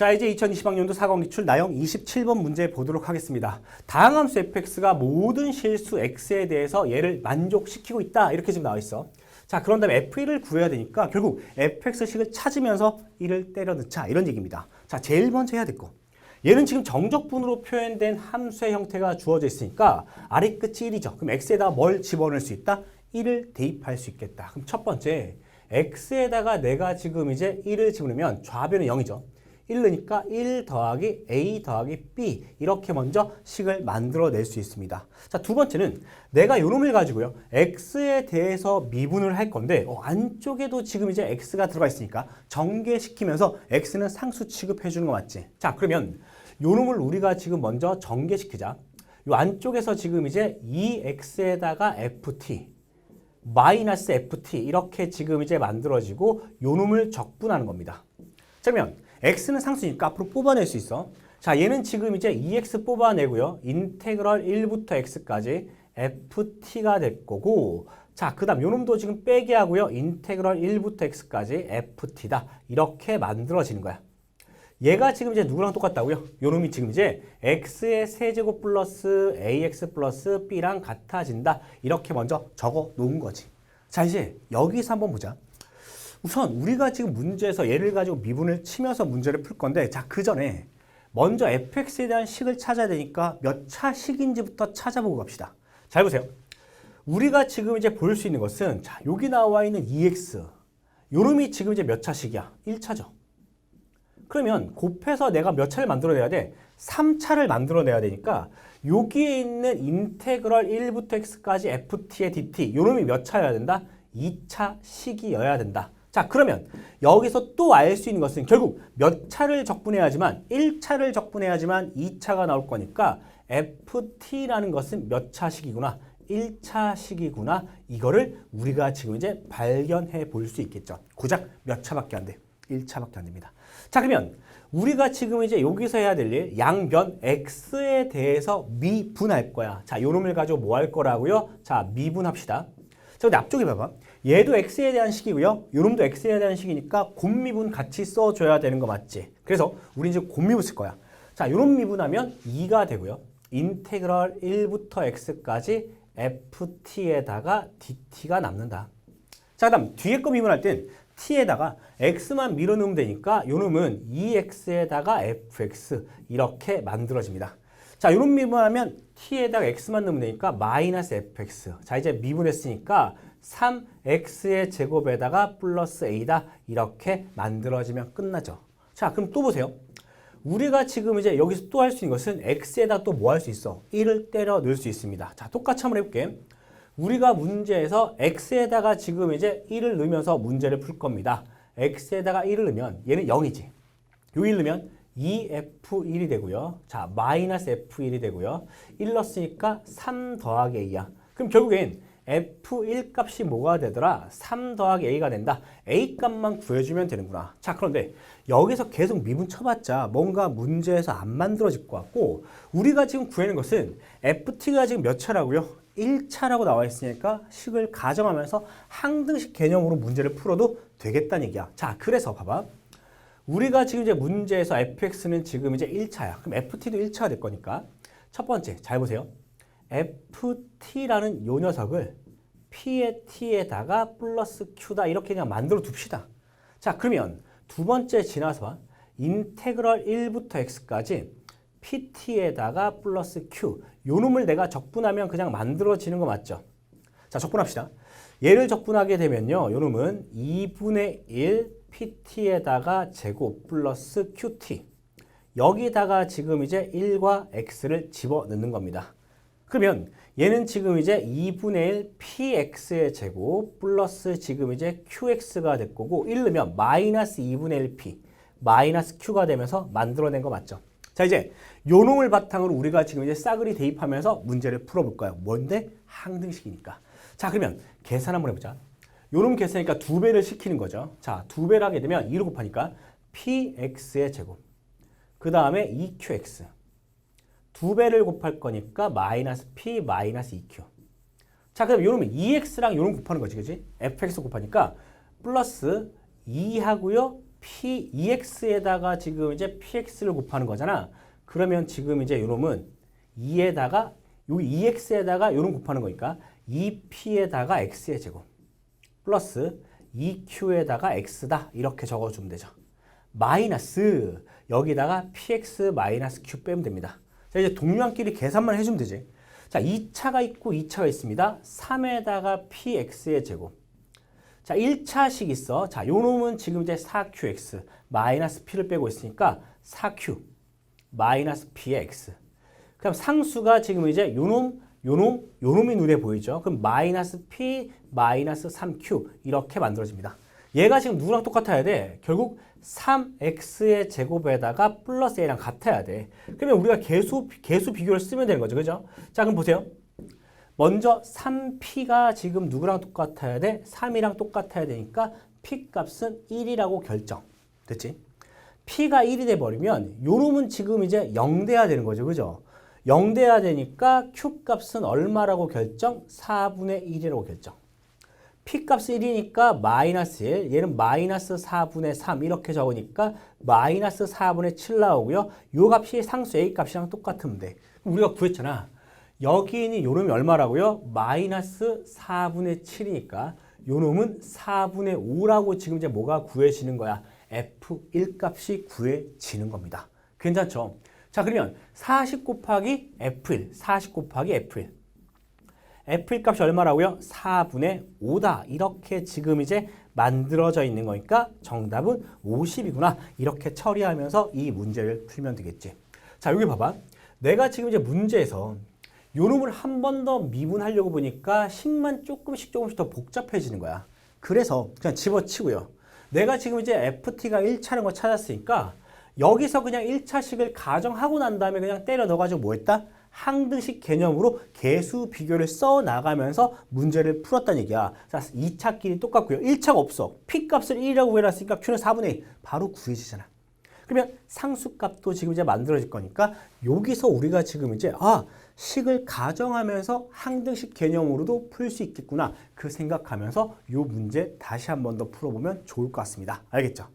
자 이제 2020학년도 4강 기출 나형 27번 문제 보도록 하겠습니다. 다항함수 fx가 모든 실수 x에 대해서 얘를 만족시키고 있다 이렇게 지금 나와 있어. 자 그런 다음에 f1을 구해야 되니까 결국 fx식을 찾으면서 1을 때려 넣자 이런 얘기입니다. 자 제일 먼저 해야 될 거. 얘는 지금 정적분으로 표현된 함수의 형태가 주어져 있으니까 아래 끝이 1이죠. 그럼 x에다가 뭘 집어넣을 수 있다? 1을 대입할 수 있겠다. 그럼 첫 번째 x에다가 내가 지금 이제 1을 집어넣으면 좌변은 0이죠. 1 넣으니까 1 더하기 a 더하기 b 이렇게 먼저 식을 만들어낼 수 있습니다. 자, 두 번째는 내가 요 놈을 가지고요. x에 대해서 미분을 할 건데 어, 안쪽에도 지금 이제 x가 들어가 있으니까 전개시키면서 x는 상수 취급해 주는 거 맞지? 자, 그러면 요 놈을 우리가 지금 먼저 전개시키자. 요 안쪽에서 지금 이제 2x에다가 ft 마이너스 ft 이렇게 지금 이제 만들어지고 요 놈을 적분하는 겁니다. 자, 그러면 x는 상수니까 앞으로 뽑아낼 수 있어. 자, 얘는 지금 이제 2x 뽑아내고요. 인테그럴 1부터 x까지 ft가 될 거고 자, 그 다음 요놈도 지금 빼게 하고요. 인테그럴 1부터 x까지 ft다. 이렇게 만들어지는 거야. 얘가 지금 이제 누구랑 똑같다고요? 요놈이 지금 이제 x의 세제곱 플러스 ax 플러스 b랑 같아진다. 이렇게 먼저 적어 놓은 거지. 자, 이제 여기서 한번 보자. 우선 우리가 지금 문제에서 얘를 가지고 미분을 치면서 문제를 풀 건데 자, 그 전에 먼저 fx에 대한 식을 찾아야 되니까 몇 차 식인지부터 찾아보고 갑시다. 잘 보세요. 우리가 지금 이제 볼 수 있는 것은 자, 여기 나와 있는 2x. 요놈이 지금 이제 몇 차식이야? 1차죠. 그러면 곱해서 내가 몇 차를 만들어내야 돼? 3차를 만들어내야 되니까 여기에 있는 인테그럴 1부터 x까지 ft의 dt 요놈이 몇 차여야 된다? 2차 식이어야 된다. 자 그러면 여기서 또 알 수 있는 것은 결국 몇 차를 적분해야지만 1차를 적분해야지만 2차가 나올 거니까 ft라는 것은 몇 차식이구나 1차식이구나 이거를 우리가 지금 이제 발견해 볼 수 있겠죠 고작 몇 차밖에 안 돼. 1차밖에 안 됩니다. 자 그러면 우리가 지금 이제 여기서 해야 될 일 양변 x에 대해서 미분할 거야. 자 요놈을 가지고 뭐 할 거라고요? 자 미분합시다. 자 근데 앞쪽에 봐봐. 얘도 x에 대한 식이고요. 요놈도 x에 대한 식이니까 곱미분 같이 써줘야 되는 거 맞지? 그래서 우리 이제 곱미분 쓸 거야. 자 요놈 미분하면 2가 되고요. 인테그럴 1부터 x까지 ft에다가 dt가 남는다. 자, 그 다음 뒤에 거 미분할 땐 t에다가 x만 밀어넣으면 되니까 요 놈은 2x에다가 fx 이렇게 만들어집니다. 자, 요놈 미분하면 t에다가 x만 넣으면 되니까 마이너스 fx. 자, 이제 미분했으니까 3x의 제곱에다가 플러스 a다 이렇게 만들어지면 끝나죠. 자, 그럼 또 보세요. 우리가 지금 이제 여기서 또 할 수 있는 것은 x에다 또 뭐 할 수 있어? 1을 때려 넣을 수 있습니다. 자, 똑같이 한번 해볼게. 우리가 문제에서 x에다가 지금 이제 1을 넣으면서 문제를 풀 겁니다. x에다가 1을 넣으면 얘는 0이지. 요 1 넣으면 2f1이 되고요. 자, 마이너스 f1이 되고요. 1 넣었으니까 3 더하기 a야. 그럼 결국엔 f1 값이 뭐가 되더라? 3 더하기 a가 된다. a 값만 구해주면 되는구나. 자, 그런데 여기서 계속 미분 쳐봤자 뭔가 문제에서 안 만들어질 것 같고 우리가 지금 구하는 것은 ft가 지금 몇 차라고요? 1차라고 나와 있으니까 식을 가정하면서 항등식 개념으로 문제를 풀어도 되겠다는 얘기야. 자, 그래서 봐봐. 우리가 지금 이제 문제에서 fx는 지금 이제 1차야. 그럼 ft도 1차가 될 거니까 첫 번째 잘 보세요. ft라는 요 녀석을 p의 t에다가 플러스 q다 이렇게 그냥 만들어 둡시다. 자, 그러면 두 번째 지나서 봐. 인테그럴 1부터 x까지 pt에다가 플러스 q 요 놈을 내가 적분하면 그냥 만들어지는 거 맞죠? 자, 적분합시다. 얘를 적분하게 되면요. 요 놈은 2분의 1 pt에다가 제곱 플러스 qt 여기다가 지금 이제 1과 x를 집어넣는 겁니다. 그러면 얘는 지금 이제 2분의 1 px의 제곱 플러스 지금 이제 qx가 될 거고 1 넣으면 마이너스 2분의 1 p 마이너스 q가 되면서 만들어낸 거 맞죠? 자 이제 요 놈을 바탕으로 우리가 지금 이제 싸그리 대입하면서 문제를 풀어볼 거예요. 뭔데? 항등식이니까. 자 그러면 계산 한번 해보자. 요 놈 계산이니까 두 배를 시키는 거죠. 자, 두 배를 하게 되면 2로 곱하니까 px의 제곱. 그 다음에 2qx. 두 배를 곱할 거니까 마이너스 p 마이너스 2q. 자, 그럼 요놈은 2x랑 요놈 곱하는 거지, 그지? fx 곱하니까 플러스 2하고요. P, EX에다가 지금 이제 PX를 곱하는 거잖아. 그러면 지금 이제 요놈은 2에다가 여기 EX에다가 요놈 곱하는 거니까 2P에다가 X의 제곱 플러스 2Q에다가 X다 이렇게 적어주면 되죠. 마이너스 여기다가 PX 마이너스 Q 빼면 됩니다. 자 이제 동류한끼리 계산만 해주면 되지. 자 2차가 있고 2차가 있습니다. 3에다가 PX의 제곱 자, 1차식 있어. 자, 요 놈은 지금 이제 4QX 마이너스 P를 빼고 있으니까 4Q 마이너스 P의 X. 그럼 상수가 지금 이제 요 놈, 요 놈, 요 놈이 눈에 보이죠? 그럼 마이너스 P 마이너스 3Q 이렇게 만들어집니다. 얘가 지금 누구랑 똑같아야 돼? 결국 3x의 제곱에다가 플러스 a랑 같아야 돼. 그러면 우리가 개수 개수 비교를 쓰면 되는 거죠. 그죠? 자, 그럼 보세요. 먼저 3p가 지금 누구랑 똑같아야 돼? 3이랑 똑같아야 되니까 p 값은 1이라고 결정. 됐지? p가 1이 돼 버리면 요 놈은 지금 이제 0 돼야 되는 거죠. 그죠? 0 돼야 되니까 q 값은 얼마라고 결정? 4분의 1이라고 결정. P 값이 1이니까 마이너스 1, 얘는 마이너스 4분의 3 이렇게 적으니까 마이너스 4분의 7 나오고요. 요 값이 상수 a 값이랑 똑같으면 돼. 그럼 우리가 구했잖아. 여기 있는 요 놈이 얼마라고요? 마이너스 4분의 7이니까 요 놈은 4분의 5라고 지금 이제 뭐가 구해지는 거야? F1 값이 구해지는 겁니다. 괜찮죠? 자 그러면 40 곱하기 F1, 40 곱하기 F1 F1 값이 얼마라고요? 4분의 5다. 이렇게 지금 이제 만들어져 있는 거니까 정답은 50이구나. 이렇게 처리하면서 이 문제를 풀면 되겠지. 자, 여기 봐봐. 내가 지금 이제 문제에서 요 놈을 한 번 더 미분하려고 보니까 식만 조금씩 조금씩 더 복잡해지는 거야. 그래서 그냥 집어치고요. 내가 지금 이제 FT가 1차라는 거 찾았으니까 여기서 그냥 1차식을 가정하고 난 다음에 그냥 때려 넣어가지고 뭐 했다? 항등식 개념으로 개수 비교를 써 나가면서 문제를 풀었다는 얘기야. 자, 2차 끼리 똑같고요. 1차가 없어. P 값을 1이라고 해놨으니까 Q는 4분의 1. 바로 구해지잖아. 그러면 상수값도 지금 이제 만들어질 거니까 여기서 우리가 지금 이제 아 식을 가정하면서 항등식 개념으로도 풀 수 있겠구나 그 생각하면서 이 문제 다시 한 번 더 풀어보면 좋을 것 같습니다. 알겠죠?